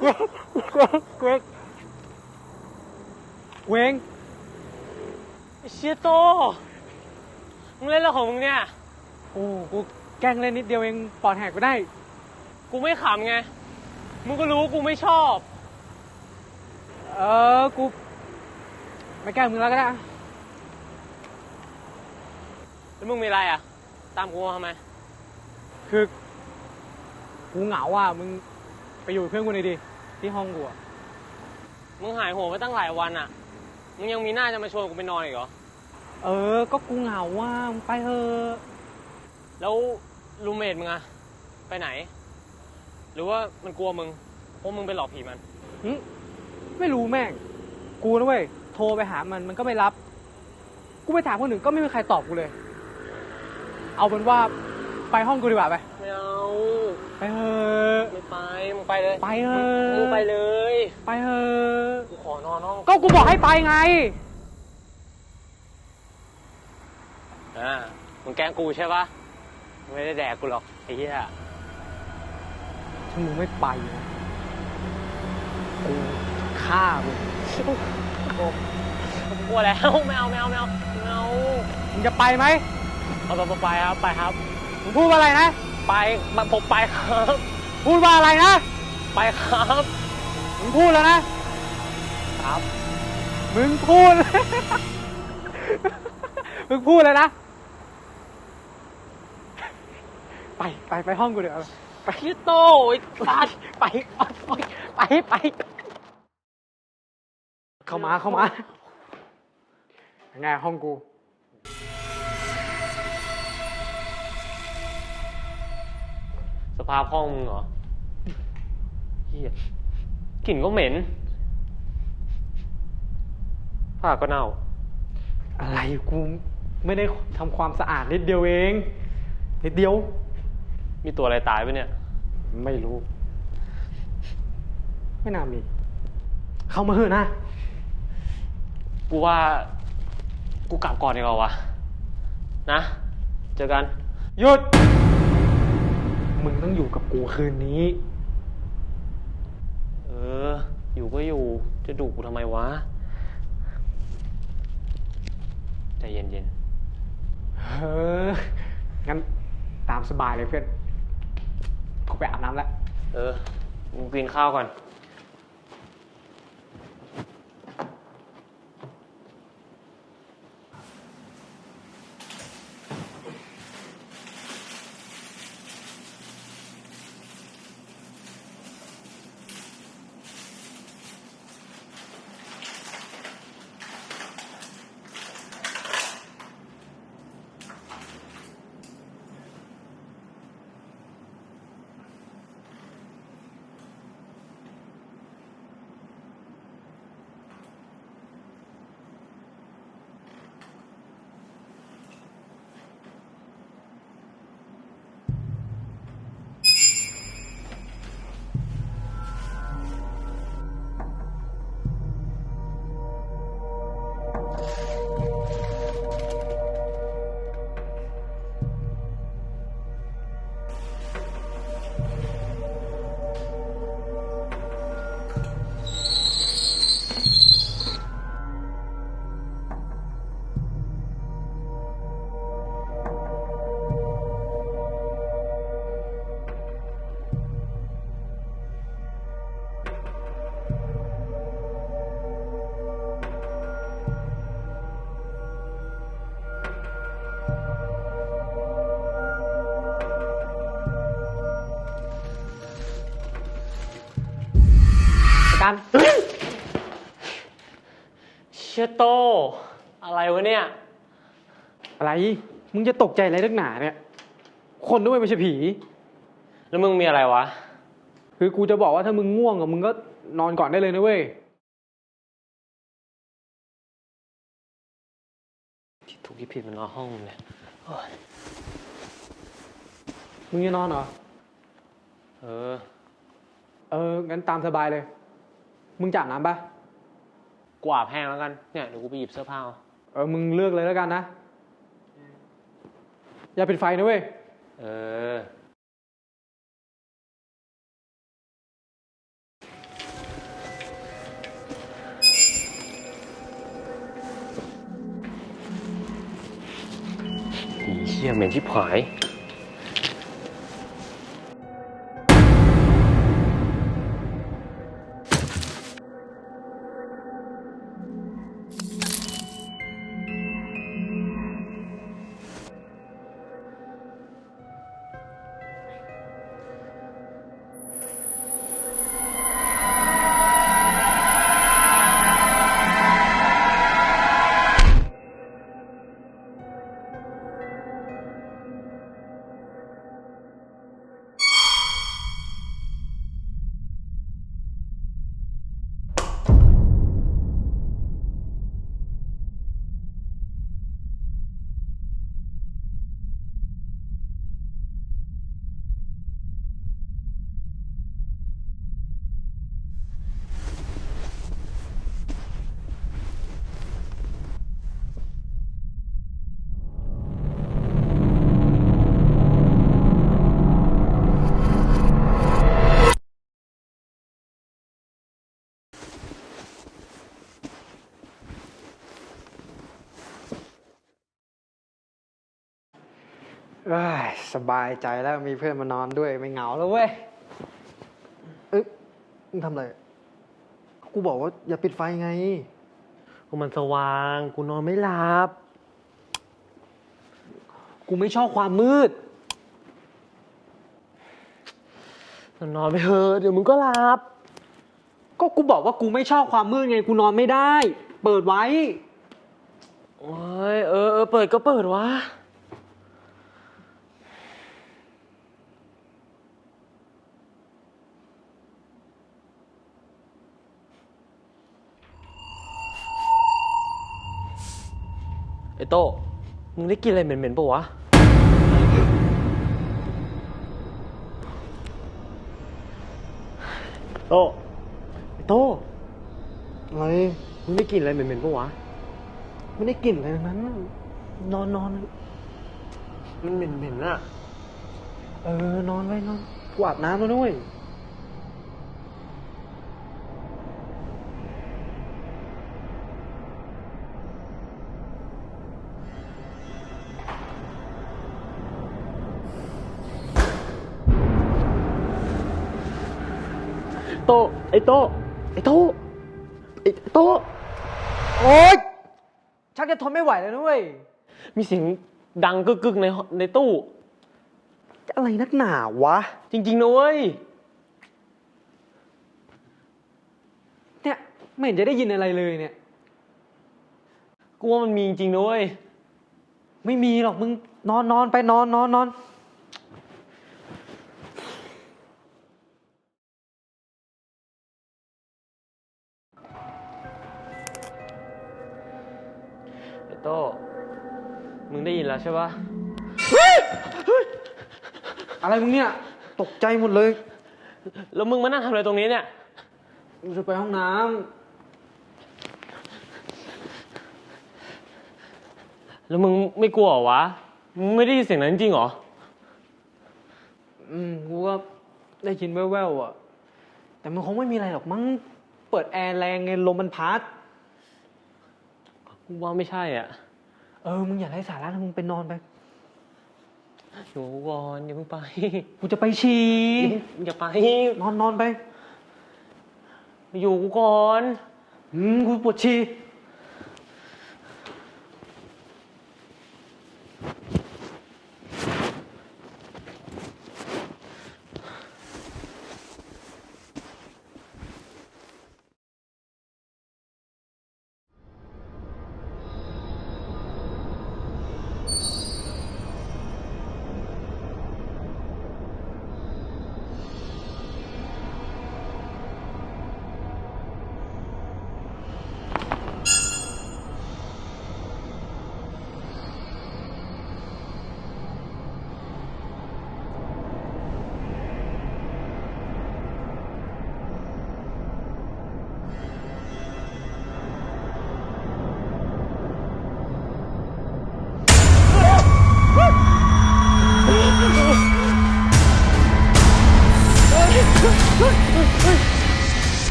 กลัวกลัวกลัวเวงไอ้เชียโต มึงเล่นอะไรของมึงเนี่ย โอ้กูแกล้งเล่นนิดเดียวเองปอดแหกไปได้ กูไม่ขำไง มึงก็รู้กูไม่ชอบ เออ กู ไม่แกล้งมึงแล้วก็ได้อะแล้วมึงมีอะไรอะ ตามกูมาทำไม คือ กูเหงาอะ มึง ไปอยู่กับเพื่อนกูหน่อยดิที่ห้องกูอะมึงหายหัวไปตั้งหลายวันอะ มึงยังมีหน้าจะมาชวนกูไปนอนอีกเหรอ เออ ก็กูเหงาว่ะมึงไปเถอะแล้วรูเมทมึงอะไปไหน หรือว่ามันกลัวมึงเพราะมึงไปหลอกผีมัน หึไม่รู้แม่ง กูนะเว้ย โทรไปหามันมันก็ไม่รับ กูไปถามคนอื่นก็ไม่มีใครตอบกูเลย เอาเป็นว่าไปห้องกูดีกว่าไป ไม่เอาไปเถอะไม่ไป มึงไปเลย ไปเถอะมึงไปเลย ไปเถอะกูขอนอนห้องก็กูบอกให้ไปไง อ่า มึงแกล้งกูใช่ปะมึงไม่ได้แดกกูหรอกไอ้เหี้ยถ้ามึงไม่ไปนะกูฆ่ามึงกลัวแล้วไม่เอาไม่เอาไม่เอาไม่เอามึงจะไปไหมเอาไปไปครับไปครับ มึงพูดว่าอะไรนะ ไปมาผมไปครับ พูดว่าอะไรนะ ไปครับมึงพูดแล้วนะ ครับ มึงพูด มึงพูดเลยนะ ไปไปไปห้องกูเดี๋ยวาไปที่โต้ไอ้สัตว์ไปไปไปไป เข้ามาเข้ามาไงห้องกู ภาพห้องมึงเหรอเฮียกลิ่นก็เหม็น ผ้าก็เน่า อะไรกูไม่ได้ทำความสะอาดนิดเดียวเองนิดเดียว มีตัวอะไรตายไปเนี่ย ไม่รู้ ไม่น่ามี เข้ามาเถอะนะ กูว่า กูกลับก่อนดีกว่าวะนะ เจอกัน หยุด มึงต้องอยู่กับกูคืนนี้ เออ อยู่ก็อยู่ จะดุกูทำไมวะ ใจเย็นเออ งั้นตามสบายเลยเพื่อน กูไปอาบน้ำแล้วๆเออมึงกินข้าวก่อน โต อะไรวะเนี่ย อะไร มึงจะตกใจอะไรนักหนาเนี่ย คนด้วยไม่ใช่ผี แล้วมึงมีอะไรวะ คือกูจะบอกว่าถ้ามึงง่วงอะมึงก็นอนก่อนได้เลยนะเว้ย ที่ถูกที่ผิดมันนอนห้องมึงเนี่ยโอ๊ยมึงจะนอนเหรอ เออ เออ งั้นตามสบายเลย มึงจับน้ำปะ กวาดแห้งแล้วกัน เนี่ยเดี๋ยวกูไปหยิบเสื้อผ้าเอาเออมึงเลือกเลยแล้วกันนะ อย่าปิดไฟนะเว้ย เอออีเชี่ยเหม็นชิบหาย สบายใจแล้วมีเพื่อนมานอนด้วยไม่เหงาแล้วเว้ยเอ้ยมึงทำอะไร กูบอกว่าอย่าปิดไฟไงกูมันสว่าง กูนอนไม่หลับ กูไม่ชอบความมืด นอนไปเถอะเดี๋ยวมึงก็หลับ ก็กูบอกว่ากูไม่ชอบความมืดไง กูนอนไม่ได้ เปิดไว้ โอ้ยเออเออเปิดก็เปิดวะ ไอโต้มึงได้กินอะไรเหม็นๆปะวะ โต้ไอโต้อะไรมึงได้กินอะไรเหม็นๆปะวะ ไม่ได้กลิ่นอะไรทั้งนั้นนอนนอนมันเหม็นๆน่ะ เออนอนไว้นอนกูอาบน้ำแล้วด้วย โตไอโตไอโตไอโตโอ๊ยชักจะทนไม่ไหวแล้วนะเว้ยมีเสียงดังกึกๆในห้องในตู้ อะไรนักหนาวะ จริงๆนะเว้ย เนี่ยไม่เห็นจะได้ยินอะไรเลยเนี่ย กูว่ามันมีจริงๆนะเว้ย ไม่มีหรอกมึงนอนนอนไปนอนนอนนอน โตมึงได้ยินแล้วใช่ปะอะไรมึงเนี่ย ตกใจหมดเลย แล้วมึงมานั่งทำอะไรตรงนี้เนี่ย กูจะไปห้องน้ำ แล้วมึงไม่กลัวเหรอวะ มึงไม่ได้ยินเสียงนั้นจริงเหรอ อืม กูก็ได้ยินแว่วๆอะ แต่มันคงไม่มีอะไรหรอกมั้ง เปิดแอร์แรงไงลมมันพัด กูว่าไม่ใช่อะ เออ มึงอย่าไร้สาระนะมึงไปนอนไปอยู่กูก่อนอย่าเพิ่งไปกูจะไปฉี่อย่าไป นอนนอนไป อยู่กูก่อนอืมกูปวดฉี่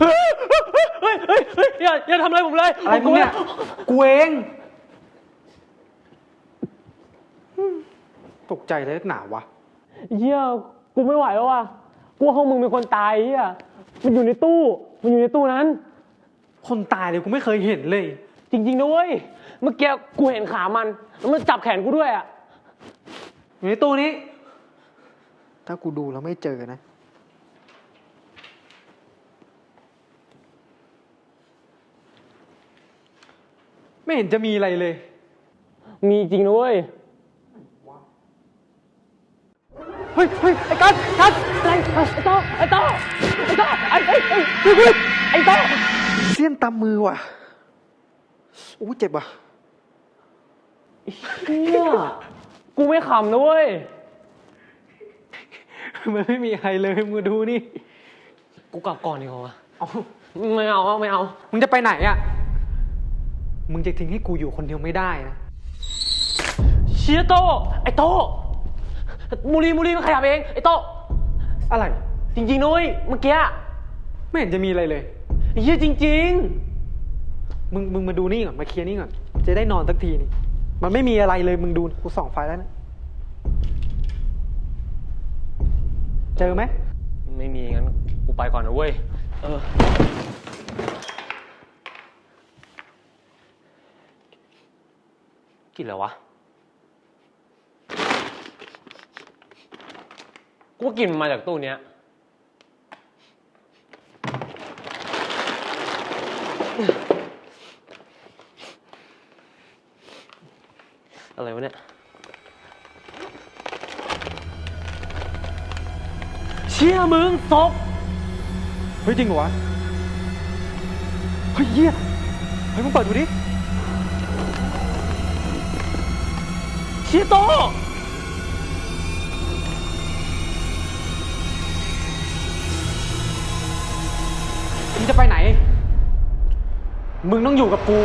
เฮ้ยเฮ้ยเฮ้ยอย่าอย่าทำอะไรผมเลยอะไรมึงเนี่ย กูเองตกใจเลยนักหนาวะเฮีย กูไม่ไหวแล้วว่ะกูว่าห้องมึงมีคนตายเฮียมันอยู่ในตู้ มันอยู่ในตู้นั้น คนตายเลยกูไม่เคยเห็นเลย จริงๆนะเว้ย เมื่อกี้กูเห็นขามัน แล้วมันจับแขนกูด้วยอะ อยู่ในตู้นี้ ถ้ากูดูแล้วไม่เจอนะ ไม่เห็นจะมีอะไรเลย มีจริงนะเว้ย เฮ้ยเฮ้ยไอ้กัสกัสอะไรไอ้โตไอ้โตไอ้โตไอ้ไอ้ไอ้ไอ้ไอ้โตเสี้ยนตามมือว่ะอู้เจ็บว่ะเฮียกูไม่ขำนะเว้ยมันไม่มีใครเลยมึงดูนี่ กูกลับก่อนดีกว่าเอาไม่เอาไม่เอา มึงจะไปไหนอะ มึงจะทิ้งให้กูอยู่คนเดียวไม่ได้นะ เชียโต ไอ้โต มูรีมูรีมันขยับเอง ไอ้โต้อะไร จริงๆนะเว้ยเมื่อกี้ไม่เห็นจะมีอะไรเลยเฮียจริงมึงมึงมาดูนี่ก่อนมาเคลียร์นี่ก่อนจะได้นอนสักทีนี่มันไม่มีอะไรเลยมึงดูกูส่องไฟแล้วนะเจอไหมๆไม่มีงั้นกูไปก่อนนะเว้ยเออกินแล้ววะ กูว่ากินมันมาจากตู้เนี้ย อะไรวะเนี่ย เชี่ยมึงศพเฮ้ยจริงเหรอวะ เฮ้ยเหี้ยเฮ้ยมึงเปิดดูดิเชี่ยโต จะไปไหน มึงต้องอยู่กับกู